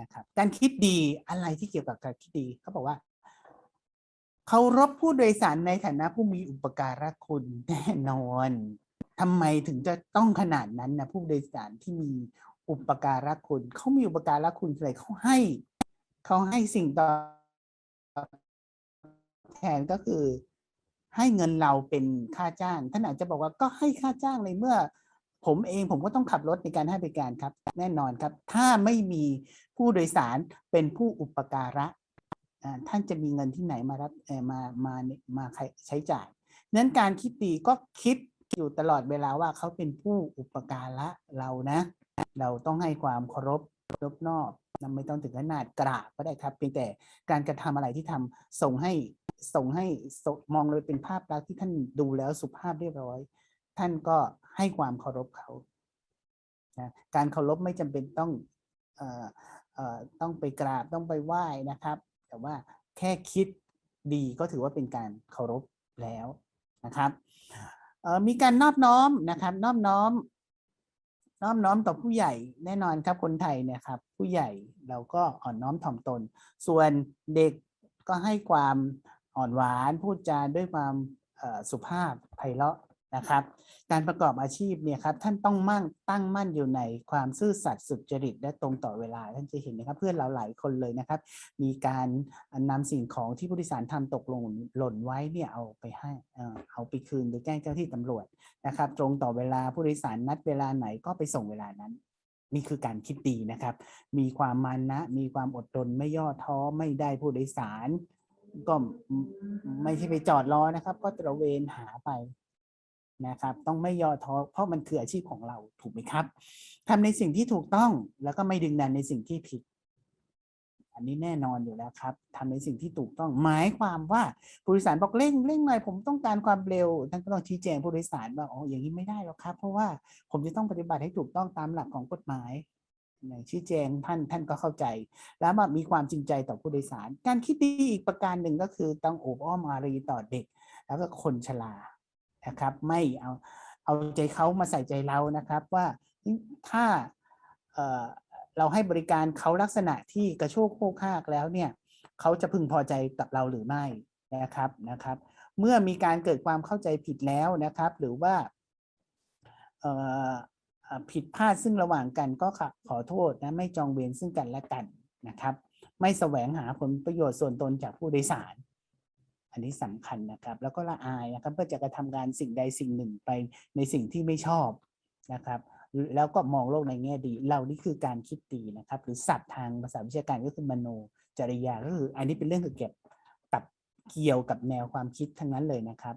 นะครับการคิดดีอะไรที่เกี่ยวกับการคิดดีเขาบอกว่าเคารพผู้โดยสารในฐานะผู้มีอุปการะคุณแน่นอนทำไมถึงจะต้องขนาดนั้นนะผู้โดยสารที่มีอุปการะคุณเขามีอุปการะคุณอะไรเขาให้เขาให้สิ่งตอบแทนก็คือให้เงินเราเป็นค่าจ้างท่านอาจจะบอกว่าก็ให้ค่าจ้างในเมื่อ ผมเองผมก็ต้องขับรถในการให้บริการครับ แน่นอนครับ ถ้าไม่มีผู้โดยสารเป็นผู้อุปการะท่านจะมีเงินที่ไหนมารับเอ่อมามามาใช้จ่ายนั้นการคิดดีก็คิดอยู่ตลอดเวลาว่าเขาเป็นผู้อุปการะเรานะ เราต้องให้ความเคารพรบนอบนะไม่ต้องถึงขนาดกราบก็ได้ครับเพียงแต่การกระทำอะไรที่ทำส่งให้ส่งให้มองเลยเป็นภาพลักษณ์ที่ท่านดูแล้วสุภาพเรียบร้อย ท่านก็ให้ความเคารพเขานะการเคารพไม่จำเป็นต้องเอ่อเอ่อต้องไปกราบต้องไปไหว้นะครับ แต่ว่าแค่คิดดีก็ถือว่าเป็นการเคารพแล้วนะครับมีการนอบน้อมนะครับ นอบน้อมน้อมน้อมต่อผู้ใหญ่แน่นอนครับคนไทยเนี่ยครับ ผู้ใหญ่เราก็อ่อนน้อมถ่อมตน ส่วนเด็กก็ให้ความอ่อนหวานพูดจาด้วยความสุภาพไพเราะ นะครับ การประกอบอาชีพเนี่ยครับท่านต้องมั่งตั้งมั่นอยู่ในความซื่อสัตย์สุจริตและตรงต่อเวลาท่านจะเห็นนะครับ เพื่อนเราหลายคนเลยนะครับ มีการนำสิ่งของที่ผู้โดยสารทำตกล่นหล่นไว้เนี่ยเอาไปให้เอาไปคืนโดยแจ้งเจ้าที่ตำรวจนะครับ ตรงต่อเวลาผู้โดยสารนัดเวลาไหนก็ไปส่งเวลานั้นนี่คือการคิดดีนะครับ มีความมานะ มีความอดทน ไม่ย่อท้อ ไม่ได้ผู้โดยสาร ก็ไม่ใช่ไปจอดรอนะครับ ก็ตระเวนหาไป นะครับ ต้องไม่ย่อท้อเพราะมันคืออาชีพของเราถูกไหมครับทำในสิ่งที่ถูกต้องแล้วก็ไม่ดึงดันในสิ่งที่ผิด อันนี้แน่นอนอยู่แล้วครับทำในสิ่งที่ถูกต้องหมายความว่าผู้โดยสารบอกเร่งเร่งหน่อยผมต้องการความเร็วท่านก็ต้องชี้แจงผู้โดยสารว่าอ๋ออย่างนี้ไม่ได้หรอกครับ เพราะว่าผมจะต้องปฏิบัติให้ถูกต้องตามหลักของกฎหมายเนี่ยชี้แจงท่านท่านก็เข้าใจ แล้วมามีความจริงใจต่อผู้โดยสาร การคิดดีอีกประการหนึ่งก็คือต้องโอบอ้อมอารีต่อเด็ก แล้วก็คนชรา นะครับ ไม่เอาเอาใจเขามาใส่ใจเรานะครับ ว่าถ้าเราให้บริการเขาลักษณะที่กระโชกโคกคากแล้วเนี่ยเขาจะพึงพอใจกับเราหรือไม่นะครับนะครับ เมื่อมีการเกิดความเข้าใจผิดแล้วนะครับ หรือว่าผิดพลาดซึ่งระหว่างกันก็ขอขอโทษนะไม่จองเวรซึ่งกันและกันนะครับ ไม่แสวงหาผลประโยชน์ส่วนตนจากผู้โดยสาร นนี้สำคัญนะครับ แล้วก็ละอายนะครับเพื่อจะกระทำการสิ่งใดสิ่งหนึ่งไปในสิ่งที่ไม่ชอบนะครับ แล้วก็มองโลกในแง่ดี เรานี่คือการคิดดีนะครับ หรือศัพท์ทางภาษาวิชาการก็คือมโนจริยาก็คืออันนี้เป็นเรื่องเกี่ยวกับเกี่ยวกับแนวความคิดทั้งนั้นเลยนะครับ